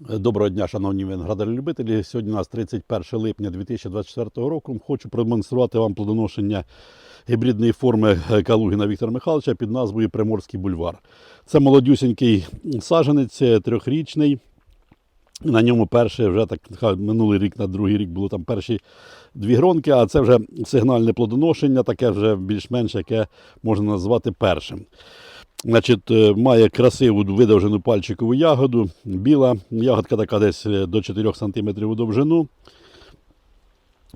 Доброго дня, шановні виноградарі-любителі. Сьогодні у нас 31 липня 2024 року. Хочу продемонструвати вам плодоношення гібридної форми Калугіна Віктора Михайловича під назвою Приморський бульвар. Це молодюсінький саджанець, трьохрічний. На ньому перше, вже так минулий рік на другий рік було там перші дві гронки, а це вже сигнальне плодоношення, таке вже більш-менш, яке можна назвати першим. Значить, е, має красиву видовжену пальчикову ягоду. Біла ягодка така десь е, до 4 см у довжину.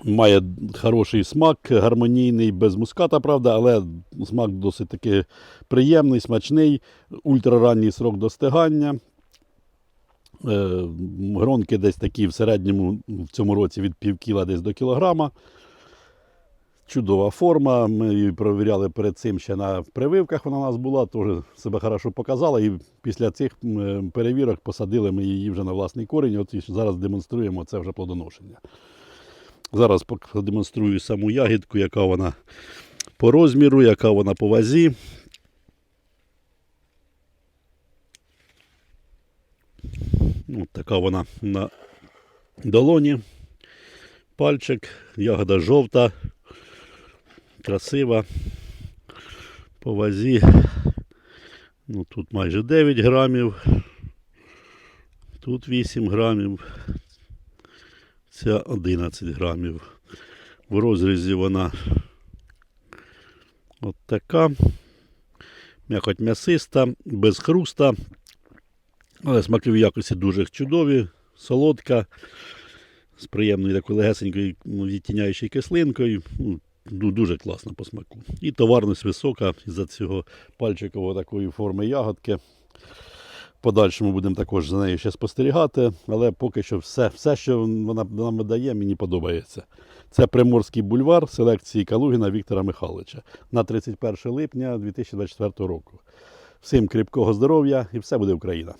Має хороший смак, гармонійний, без муската, правда, але смак досить таки приємний, смачний, ультраранній срок достигання. Е, Гронки десь такі в середньому в цьому році від пів кіла десь до кілограма. Чудова форма. Ми її провіряли перед цим ще на прививках. Вона у нас була, теж себе хорошо показала. І після цих перевірок посадили ми її вже на власний корінь. От і зараз демонструємо це вже плодоношення. Зараз продемонструю саму ягідку, яка вона по розміру, яка вона по вазі. От така вона на долоні. Пальчик, ягода жовта, красива. По вазі. Ну, тут майже 9 грамів. Тут 8 грамів. Ця 11 грамів. В розрізі вона от така. М'якоть м'ясиста, без хруста. Але смакові якості дуже чудові, солодка, з приємною такою легесенькою ну, відтіняючою кислинкою. Ну, дуже класно по смаку. І товарність висока із-за цього пальчикового такої форми ягодки. Подальшому будемо також за нею ще спостерігати, але поки що все, все що вона нам видає, мені подобається. Це Приморський бульвар селекції Калугіна Віктора Михайловича на 31 липня 2024 року. Всім кріпкого здоров'я і все буде Україна!